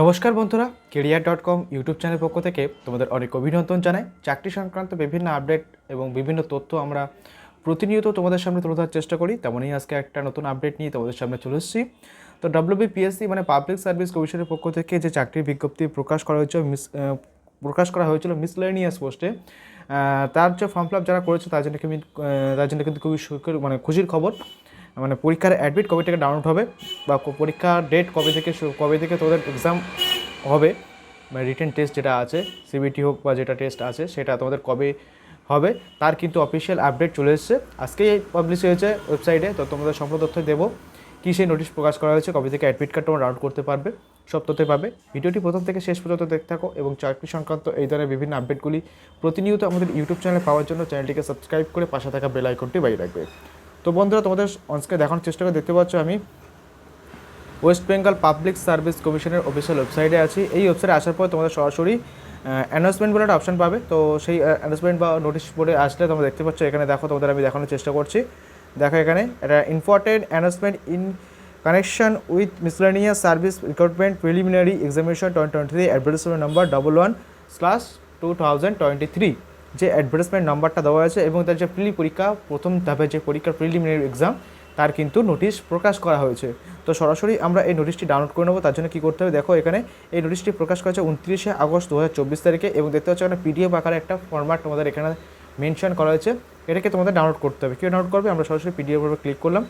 নমস্কার বন্ধুরা, career dot com YouTube channel পক্ষ থেকে তোমাদের অনেক অভিনন্দন জানাই। চাকরি সংক্রান্ত বিভিন্ন আপডেট এবং বিভিন্ন তথ্য আমরা প্রতিনিয়ত তোমাদের সামনে তুলে ধরার চেষ্টা করি। তেমনই আজকে একটা নতুন আপডেট নিয়ে তোমাদের সামনে চলে এসেছি। তো ডব্লিউবিপিএসসি মানে পাবলিক সার্ভিস কমিশনের পক্ষ থেকে যে চাকরির বিজ্ঞপ্তি প্রকাশ করা হয়েছিল, মিস প্রকাশ করা হয়েছিল মিসলেনিয়াস পোস্টে তার যে ফর্ম ফিল আপ যারা করেছে, তার জন্য কিন্তু তার জন্য কিন্তু খুবই মানে খুশির খবর। মানে পরীক্ষার অ্যাডমিট কবে থেকে ডাউনলোড হবে বা পরীক্ষার ডেট কবে থেকে কবে থেকে তোদের এক্সাম হবে মানে রিটেন টেস্ট যেটা আছে সিবিটি হোক বা যেটা টেস্ট আছে, সেটা তোমাদের কবে হবে, তার কিন্তু অফিসিয়াল আপডেট চলে এসেছে। আজকেই পাবলিশ হয়েছে ওয়েবসাইটে তো তোমাদের সম্পূর্ণ তথ্য দেবো, কী সেই নোটিশ প্রকাশ করা হয়েছে, কবে থেকে অ্যাডমিট কার্ড তোমরা ডাউনলোড করতে পারবে, সব তথ্য পাবে। ভিডিওটি প্রথম থেকে শেষ পর্যন্ত দেখতে থাকো এবং চাকরি সংক্রান্ত এই ধরনের বিভিন্ন আপডেটগুলি প্রতিনিয়ত আমাদের ইউটিউব চ্যানেলে পাওয়ার জন্য চ্যানেলটিকে সাবস্ক্রাইব করে পাশে থাকা বেল আইকনটি বাজিয়ে রাখবে। তো বন্ধুরা, তোমাদের অনস্ক্রিনে দেখানোর চেষ্টা করে দেখতে পাচ্ছ আমি ওয়েস্ট বেঙ্গল পাবলিক সার্ভিস কমিশনের অফিসিয়াল ওয়েবসাইটে আছি। এই ওয়েবসাইটে আসার পর তোমাদের সরাসরি অ্যানাউন্সমেন্ট বলে একটা অপশন পাবে। তো সেই অ্যানাউন্সমেন্ট বা নোটিশ বোর্ডে আসলে তোমরা দেখতে পাচ্ছ, এখানে দেখো তোমাদের আমি দেখানোর চেষ্টা করছি। দেখো এখানে, এটা important announcement in connection with miscellaneous service recruitment preliminary examination twenty twenty three advertisement number double one slash two thousand twenty three যে অ্যাডভার্টাইজমেন্ট নাম্বারটা দেওয়া আছে এবং তার যে প্রিলি পরীক্ষা, প্রথম ধাপে যে পরীক্ষার প্রিলিমিনারি এক্সাম তার কিন্তু নোটিশ প্রকাশ করা হয়েছে। তো সরাসরি আমরা এই নোটিশটি ডাউনলোড করে নেব, তার জন্য কী করতে হবে? দেখো এখানে এই নোটিশটি প্রকাশ করা হয়েছে উনত্রিশে আগস্ট দু হাজার চব্বিশ তারিখে এবং দেখতে পাচ্ছ এখানে পিডিএফ আকারে একটা ফরম্যাট তোমাদের এখানে মেনশন করা হয়েছে। এটাকে তোমাদের ডাউনলোড করতে হবে। কেউ ডাউনলোড করবে? আমরা সরাসরি পিডিএফের উপরে ক্লিক করলাম।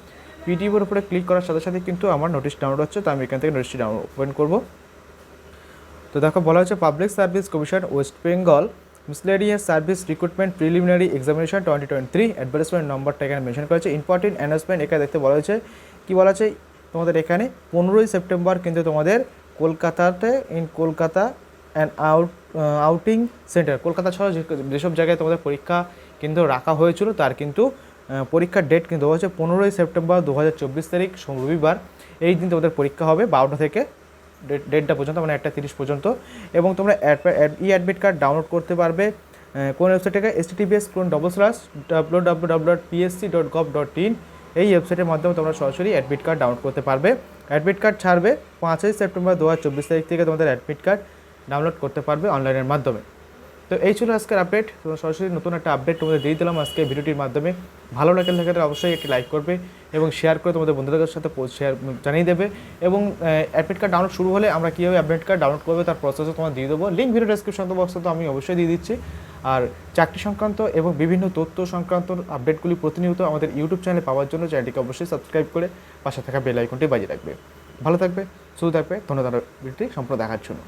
পিডিএফের উপরে ক্লিক করার সাথে সাথে কিন্তু আমার নোটিশ ডাউনলোড হচ্ছে, তো আমি এখান থেকে নোটিশটি ডাউনলোড ওপেন করব। তো দেখো বলা হচ্ছে public service commission West Bengal miscellaneous service recruitment preliminary examination twenty twenty three advertisement নম্বরটা এখানে মেনশন করেছে হয়েছে। ইম্পর্টেন্ট অ্যানাউন্সমেন্ট এখানে দেখতে বলা হয়েছে। কী বলা হচ্ছে তোমাদের এখানে পনেরোই সেপ্টেম্বর কিন্তু তোমাদের কলকাতাতে in Kolkata and out outing centre Kolkata ছাড়াও যেসব জায়গায় তোমাদের পরীক্ষা কিন্তু রাখা হয়েছিল, তার কিন্তু পরীক্ষার ডেট কিন্তু হচ্ছে পনেরোই সেপ্টেম্বর দু হাজার চব্বিশ তারিখ রবিবার। এই দিন তোমাদের পরীক্ষা হবে বারোটা থেকে ডেট- ডেটটা পর্যন্ত মানে একটা তিরিশ পর্যন্ত। এবং তোমরা ই অ্যাডমিট কার্ড ডাউনলোড করতে পারবে কোন ওয়েবসাইট থেকে? S TPS colon double slash W W W dot PSC dot gov dot in এই ওয়েবসাইটের মাধ্যমে তোমরা সরাসরি অ্যাডমিট কার্ড ডাউনলোড করতে পারবে। অ্যাডমিট কার্ড ছাড়বে পাঁচই সেপ্টেম্বর দু হাজার চব্বিশ তারিখ থেকে তোমাদের অ্যাডমিট কার্ড ডাউনলোড করতে পারবে অনলাইনের মাধ্যমে। তো এই ছিল আজকের আপডেট সরাসরি নতুন একটা আপডেট তোমাদের দিয়ে দিলাম আজকে ভিডিওটির মাধ্যমে। ভালো লাগে থাকলে অবশ্যই একটি লাইক করবে এবং শেয়ার করে তোমাদের বন্ধুদের সাথে শেয়ার জানিয়ে দেবে। এবং অ্যাডমিট কার্ড ডাউনলোড শুরু হলে আমরা কীভাবে অ্যাডমিট কার্ড ডাউনলোড করবে তার প্রসেসও তোমার দিয়ে দেবো। লিঙ্ক ভিডিও ডেসক্রিপশন বক্সে তো আমি অবশ্যই দিয়ে দিচ্ছি। আর চাকরি সংক্রান্ত এবং বিভিন্ন তথ্য সংক্রান্ত আপডেটগুলি প্রতিনিয়ত আমাদের ইউটিউব চ্যানেলে পাওয়ার জন্য চ্যানেলটিকে অবশ্যই সাবস্ক্রাইব করে পাশে থাকা বেল আইকনটি বাজিয়ে রাখবে। ভালো থাকবে শুধু থাকবে। ধন্যবাদ ভিডিওটি সম্পূর্ণ দেখার জন্য।